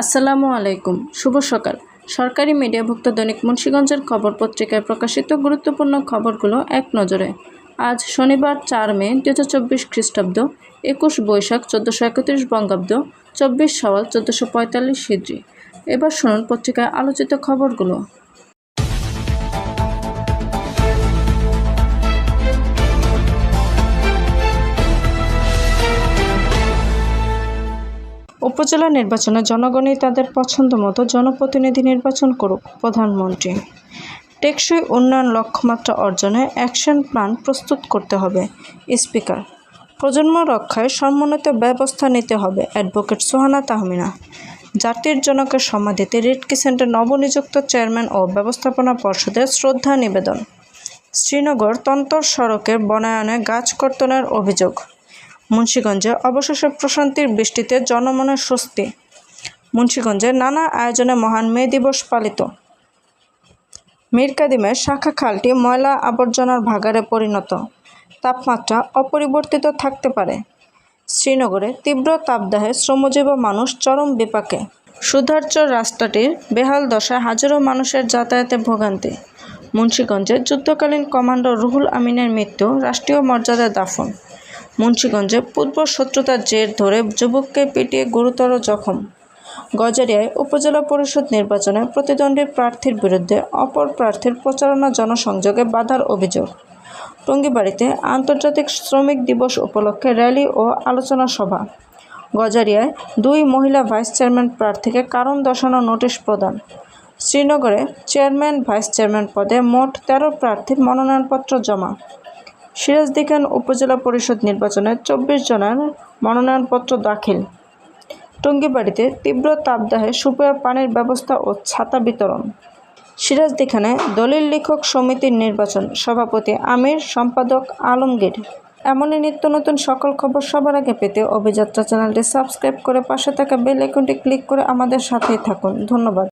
আসসালামু আলাইকুম, শুভ সকাল। সরকারি মিডিয়াভুক্ত দৈনিক মুন্সীগঞ্জের খবর পত্রিকায় প্রকাশিত গুরুত্বপূর্ণ খবরগুলো এক নজরে। আজ শনিবার চার মে দু হাজার চব্বিশ খ্রিস্টাব্দ, একুশ বৈশাখ, চোদ্দোশো একত্রিশ বঙ্গাব্দ, চব্বিশ সওয়াল, চোদ্দোশো পঁয়তাল্লিশ হিজড়ি। এবার শুনুন পত্রিকায় আলোচিত খবরগুলো। উপজেলা নির্বাচনে জনগণই তাদের পছন্দ মতো জনপ্রতিনিধি নির্বাচন করুক, প্রধানমন্ত্রী। টেকসই উন্নয়ন লক্ষ্যমাত্রা অর্জনে অ্যাকশন প্ল্যান প্রস্তুত করতে হবে। স্পিকার, প্রজন্ম রক্ষায় সমন্বিত ব্যবস্থা নিতে হবে, অ্যাডভোকেট সোহানা তাহমিনা। জাতির জনকের সমাধিতে রিট কিসেন্টের নবনিযুক্ত চেয়ারম্যান ও ব্যবস্থাপনা পর্ষদের শ্রদ্ধা নিবেদন। শ্রীনগর তন্তর সড়কের বনায়নে গাছ কর্তনের অভিযোগ। মুন্সীগঞ্জে অবশেষে প্রশান্তির বৃষ্টিতে জনমনের স্বস্তি। মুন্সীগঞ্জে নানা আয়োজনে মহান মে দিবস পালিত। মীর কাদিমের শাখা খালটি ময়লা আবর্জনার ভাগারে পরিণত। তাপমাত্রা অপরিবর্তিত থাকতে পারে। শ্রীনগরে তীব্র তাপদাহে শ্রমজীবী মানুষ চরম বিপাকে। সুধার্য রাস্তাটির বেহাল দশায় হাজারো মানুষের যাতায়াতে ভোগান্তি। মুন্সীগঞ্জে যুদ্ধকালীন কমান্ডার রুহুল আমিনের মৃত্যু, রাষ্ট্রীয় মর্যাদায় দাফন। মুন্সীগঞ্জে পূর্ব শত্রুতার জের ধরে যুবককে পিটিয়ে গুরুতর জখম। গজারিয়ায় উপজেলা পরিষদ নির্বাচনে প্রতিদ্বন্দ্বী প্রার্থীর বিরুদ্ধে অপর প্রার্থীর প্রচারণা জনসংযোগে বাধার অভিযোগ। টঙ্গিবাড়িতে আন্তর্জাতিক শ্রমিক দিবস উপলক্ষে র্যালি ও আলোচনা সভা। গজারিয়ায় দুই মহিলা ভাইস চেয়ারম্যান প্রার্থীকে কারণ দর্শানো নোটিশ প্রদান। শ্রীনগরে চেয়ারম্যান ভাইস চেয়ারম্যান পদে মোট তেরো প্রার্থীর মনোনয়নপত্র জমা। সিরাজদিখান উপজেলা পরিষদ নির্বাচনে চব্বিশ জনের মনোনয়নপত্র দাখিল। টঙ্গিবাড়িতে তীব্র তাপদাহে সুপেয় পানির ব্যবস্থা ও ছাতা বিতরণ। সিরাজদিখানে দলিল লেখক সমিতির নির্বাচন, সভাপতি আমির, সম্পাদক আলমগীর। এমনই নিত্য নতুন সকল খবর সবার আগে পেতে অভিযাত্রা চ্যানেলটি সাবস্ক্রাইব করে পাশে থাকা বেল আইকনটি ক্লিক করে আমাদের সাথেই থাকুন। ধন্যবাদ।